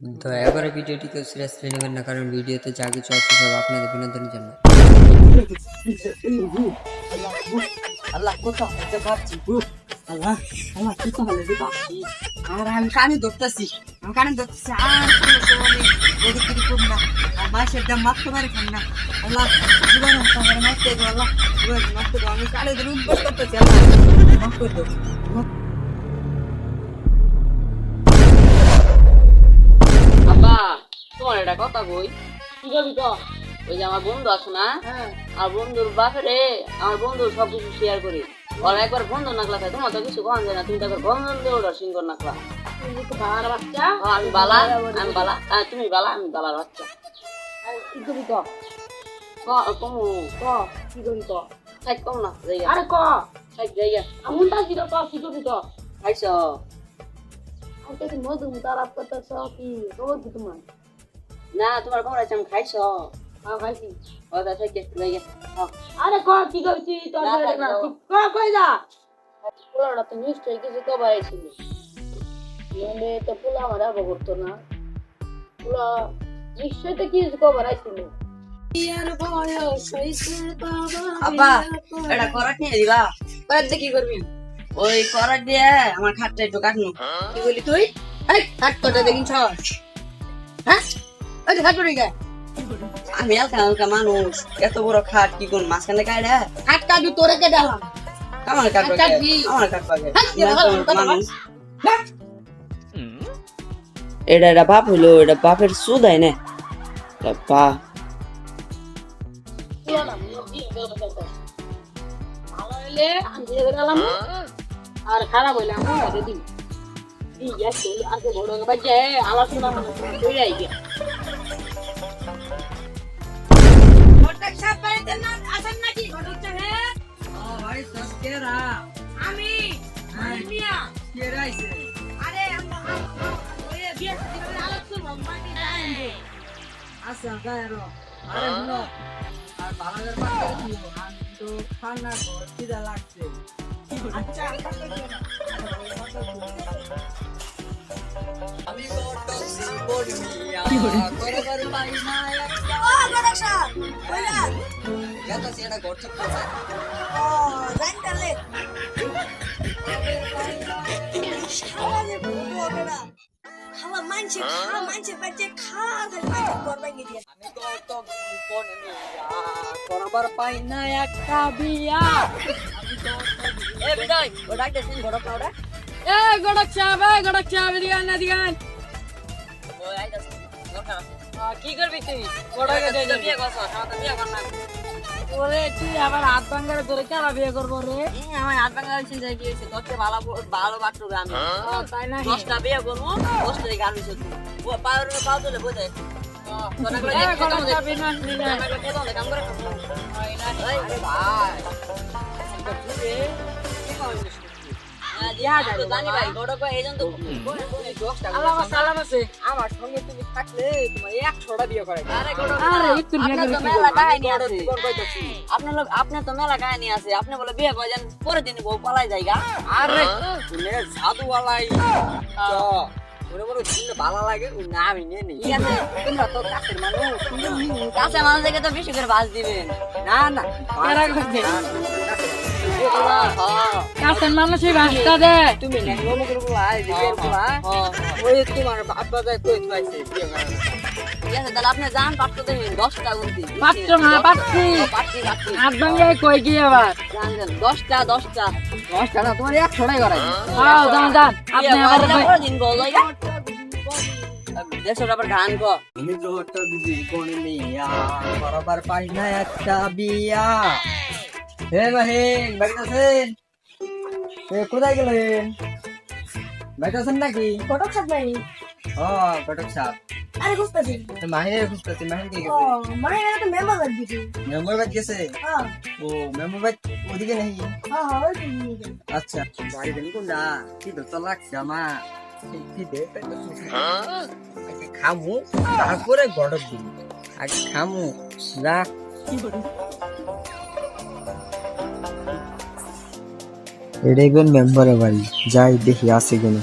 দয়া করে ভিডিওটি কেউ সিরিয়াসলি নেবেন না, কারণ ভিডিওতে যা কিছু আছে সব আপনাদের বিনোদনের জন্য। আল্লাহ আল্লাহ আর আমি কানে ধরতেছি, আমি কানে ধরতেছি, আর কোনো করব না, আর মাসের দাম পারে না। আল্লাহ, জীবন মারতে দেবো আল্লাহ, জীবন আমি কানে আল্লাহ। মাফ করে দেবো তোমার একটা কথা কই? কি তো ওই যে আমার বন্ধু আছে না আর বন্ধুর বাপেরে আমার বন্ধু সব কিছু শেয়ার করি। ওরা একবার বন্ধু নাকলা খায় তোমার তো কিছু কম যায় না তুমি তো একবার বন্ধু ওটা সিঙ্গর নাকলা আমি বালা আমি বালা তুমি বালা আমি বালার বাচ্চা। কি করবি ক ক- কমু। ক কি করবি ক সাইড কম না আরে ক। সাইড জায়গা আমুনটা কি ক কি করবি ক তো মধু তারাপ করতেছ কি? খবর কি তোমার? না তোমার আছে আমি খাইছ। হ্যাঁ খাইছি। থেকে জায়গা আরে ক কি তোর কই যা? পোলাটা তো নিশ্চয়ই কিছু কবার ছিল। নইলে তো পোলা আমার আবার করতো না। পোলা নিশ্চয়ই তো কিছু কবার আইছিল। আব্বা এটা করাট নিয়ে দিবা। কয়েক কি করবি? ওই করাট দিয়ে আমার খাটটা একটু কাটনু কি বলি তুই? এই কটা দেখিন হ্যাঁ? আমি হালকা হালকা মানুষ এত বড় খাট কি কোন মাঝখানে কাটে হাত কাটু তোরে কে ডালাম আমার কাটবা আচ্ছা, কি? আমার কাটবা কে? হ্যাঁ, কি আমি ভালো, তো কথা মানুষ। বাহ। এটা এটা বাপ হইল এটা বাপের সুদাই না। এটা বা ভালো হইলে আমি আর খারাপ হইলে আমি দিয়ে দিই এই। গেছে আজকে বড় বাড়িতে না নাকি ঘটক সাহেব আমি আমি মিয়া আরে ওই বিয়ে দিবেন আলোচনা মাটি দাইবে আচ্ছা খালা মানছে খা মানছে বাচ্চা খা খালি মানছে করবে গিয়ে করাবার পাই না একটা বিয়া। এ বিজয় ও ডাকতে শুন ঘটক না ওটা। এ গড়ক এ গড়ক সাহেব দিগান না দিগান ও আইতাছে কি করবি তুই? বিয়ে ওরে তুই আবার হাত ভাঙ্গারে তোরে কেন বিয়ে করব রে? আমার হাত ভাঙা হইছে যে কি হইছে তোকে ভালো ভালো বাট্টু আমি তাই না দশটা বিয়ে করব দশটা আমি শুধু ও পাওয়ার পাও তুলে বোঝে এ গড়ক সাহেব বিনাশ বিনাশ কাম করে ভাই। আমার সঙ্গে তুমি থাকলে তোমার একশোটা বিয়ে করে আপনার তো মেলা করব? কাহিনী আছে। লোক আপনার তো মেলা কাহিনী আছে। আপনি বলে বিয়ে করেন পরে দিন বউ পালাই যায়গা আরে মনে মনে শুনলে ভালো লাগে ও না আমি নিয়ে নিই। তোমরা তো কাছের মানুষ। কাছে মানুষ থেকে তো বেশি করে বাস দিবেন। না না কাছের মানুষই ভাষটা দে। তুমি বলা দিবের বলা ওই তোমার বাপ বাজায় কই আপনি যান দশটা গুনতি না পাচ্ছি কই আবার? দশটা দশটা। দশটা না একশোটাই করাই হ্যাঁ যান যান আপনি আবার বরাবর পাই না একটা বিয়া। হে মাহিন বাড়িতে আছেন? এ কোথায় গেলেন? বাড়িতে আছেন নাকি? ঘটক সাহেব নাই ও ঘটক সাহেব আরে খুঁজতেছি। মাহিনের খুঁজতেছি মাহিন কে গেছে? মেম্বার বাদ গেছে। ও। মেম্বার বাদ ওদিকে নেই। আচ্ছা। বাড়ি দেন কোন না কি তো লাগছে আমার? কি খামু তারপরে গড়ক দিই আগে খামু যা। এটাই কোন মেম্বারের বাড়ি যাই দেখি আছে কিনা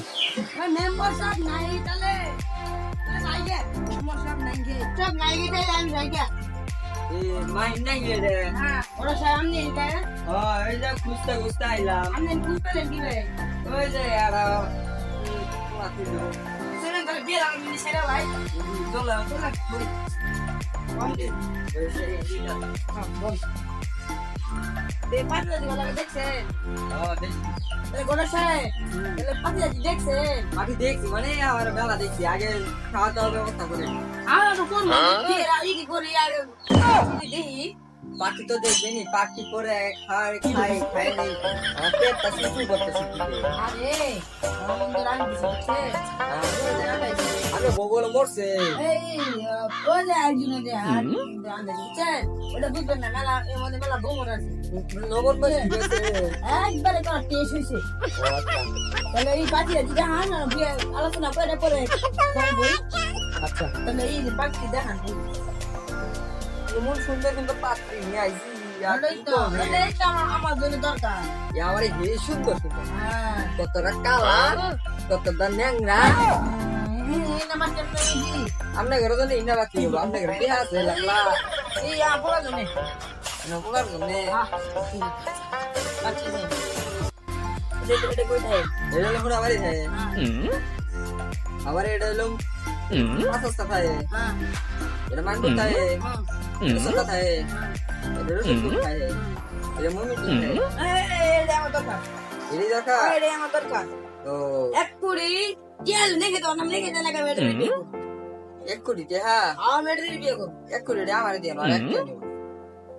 মেম্বার সাহেব নাই তাহলে সব নাই গেছে আমি যাই গা এ মাইন নাই রে হ্যাঁ ওরা সব আমনে এটা হ্যাঁ এই যে খুঁজতে খুঁজতে আইলাম আমনে বুঝতে কি ভাই ওই যে আর মাতি দেব সেটা করে বিয়ে লাগবে সেটা ভাই চলো মানে আমার মেলা দেখছি। আগে খাওয়া দাওয়ার ব্যবস্থা করে। দেখি পাখি তো দেখবেনি পাখি করে খায় নেই আরে আমাদের রান দিছে আরে বগল মরছে। এই ওই একজন যে আর ওটা বুঝবেন না মেলা এর মধ্যে মেলা গোমর আছে। নগর একবারে টেস্ট হয়েছে তাহলে এই পাখিটা দেখান আর আলোচনা করে পরে আচ্ছা। তাহলে এই যে পাখি দেখান এমন সুন্দর সুন্দর পাখি নিয়ে আইছি আমার জন্য দরকার। আমার হে সুন্দর সুন্দর। হ্যাঁ। কতটা কালার কতটা ন্যাংরা। দিই ঘরে তো নেই বাকি হব আপনার ঘরে বিয়ে আছে লাগলা এই আপনার জন্য না বলার জন্য নেই এটা এটা থাকে আবার এটা মাথা থাকে হ্যাঁ এটা মানবো থাকে হ্যাঁ সদা থাকে এটা রসুন থাকে এটা আমার দরকার এটাই দরকার এটা আমার দরকার তো এক কুড়ি তেল দেখে তো নাম দেখে জানা কেমন এটা বিয়ে করব এক কোটি টাকা আমি এটা দিয়ে বিয়ে করব এক কোটি টাকা আমার দিয়ে আমার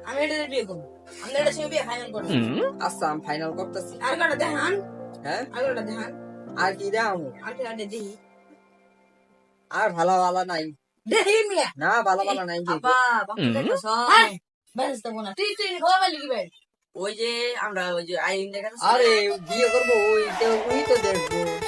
আমি এটা বিয়ে করব আমি এটা সঙ্গে বিয়ে ফাইনাল করব আচ্ছা আমি ফাইনাল করতেছি আর কটা দেখান হ্যাঁ আর কটা দেখান আর কি দাম আর কি আটে দেখি আর ভালো ভালো নাই মিয়া না ভালো ভালো নাই তো তুই তুই খাওয়া ভাই ওই যে আমরা ওই যে আইন দেখা আরে বিয়ে করব ওই তো ওই তো দেখব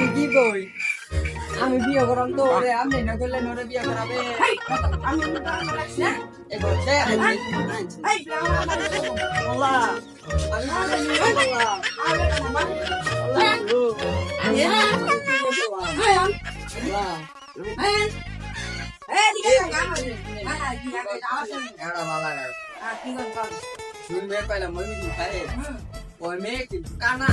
আমি কি কই আমি বিয়ে করাম তো ওরে আমি না করলে ওরে বিয়ে করাবে আমি লাগছে এই আমি আল্লাহ আমি বিয়ে করলাম আল্লাহ এড়া মালা না শুন মেয়ে পাইলাম মই ওই মেয়ে কি কানা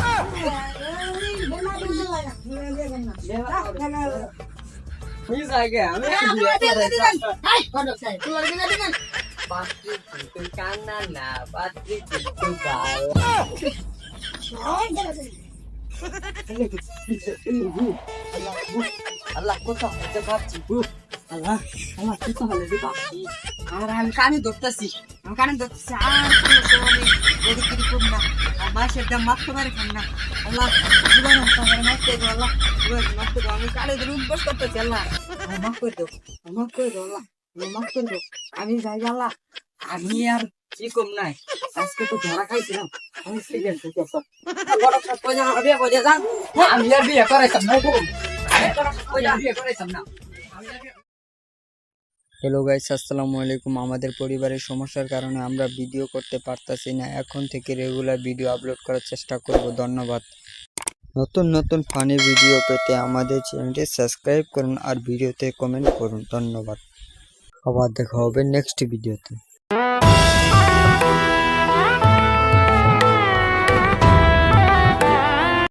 তুই জায়গা আমি পাত্রি তুই কানা না তুই গাল আল্লাহ কোথা হতে পারছি আল্লাহ আল্লাহ কি তো হলে রে পাখি আর আমি কানে ধরতেছি আমি আর আর খান না। আল্লাহ, জীবন তোমার মারতে দাও, আল্লাহ। জীবন মারতে দাও, আমি কানে ধরে উদ্বাস করতেছি, আল্লাহ। আমার মাফ করে দাও, আমার মাফ করে দাও, আল্লাহ। আমার মাফ করে দাও। আমি যাই, আল্লাহ। আমি আর কি কম নাই। আজকে তো ধরা খাইছিলাম। আমি সিরিয়াস হয়ে গেছি আমি আর বিয়ে করাইতাম না গো। আমি আর বিয়ে করাইতাম না। হ্যালো গাইস আসসালামু আলাইকুম। আমাদের পরিবারের সমস্যার কারণে আমরা ভিডিও করতে পারতাছি না। এখন থেকে রেগুলার ভিডিও আপলোড করার চেষ্টা করব। ধন্যবাদ। নতুন নতুন ফানি ভিডিও পেতে আমাদের চ্যানেলটি সাবস্ক্রাইব করুন আর ভিডিওতে কমেন্ট করুন। ধন্যবাদ। আবার দেখা হবে নেক্সট ভিডিওতে